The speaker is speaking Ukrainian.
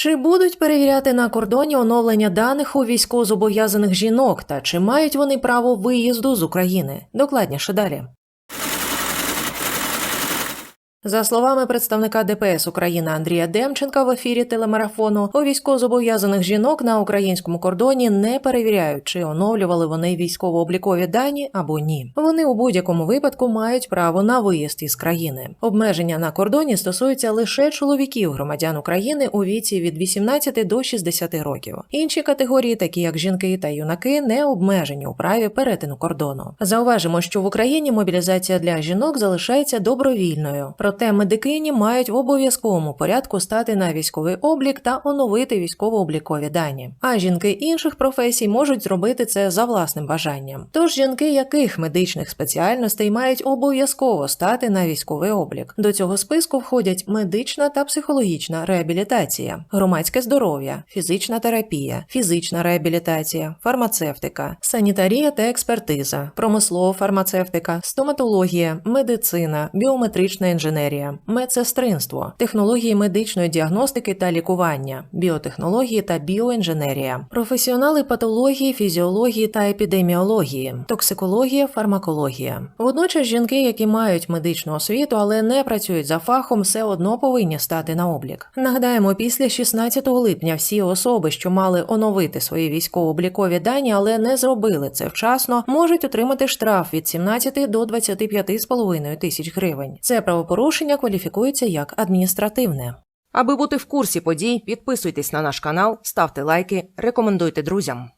Чи будуть перевіряти на кордоні оновлення даних у військовозобов'язаних жінок та чи мають вони право виїзду з України? Докладніше далі. За словами представника ДПС України Андрія Демченка в ефірі телемарафону, у військовозобов'язаних жінок на українському кордоні не перевіряють, чи оновлювали вони військово-облікові дані або ні. Вони у будь-якому випадку мають право на виїзд із країни. Обмеження на кордоні стосуються лише чоловіків громадян України у віці від 18 до 60 років. Інші категорії, такі як жінки та юнаки, не обмежені у праві перетину кордону. Зауважимо, що в Україні мобілізація для жінок залишається добровільною. Проте медикині мають в обов'язковому порядку стати на військовий облік та оновити військово-облікові дані. А жінки інших професій можуть зробити це за власним бажанням. Тож жінки яких медичних спеціальностей мають обов'язково стати на військовий облік. До цього списку входять медична та психологічна реабілітація, громадське здоров'я, фізична терапія, фізична реабілітація, фармацевтика, санітарія та експертиза, промислова фармацевтика, стоматологія, медицина, біометрична інженерія, медсестринство, технології медичної діагностики та лікування, біотехнології та біоінженерія, професіонали патології, фізіології та епідеміології, токсикологія, фармакологія. Водночас жінки, які мають медичну освіту, але не працюють за фахом, все одно повинні стати на облік. Нагадаємо, після 16 липня всі особи, що мали оновити свої військово-облікові дані, але не зробили це вчасно, можуть отримати штраф від 17 до 25,5 тисяч гривень. Це правопорушення кваліфікується як адміністративне. Аби бути в курсі подій, підписуйтесь на наш канал, ставте лайки, рекомендуйте друзям.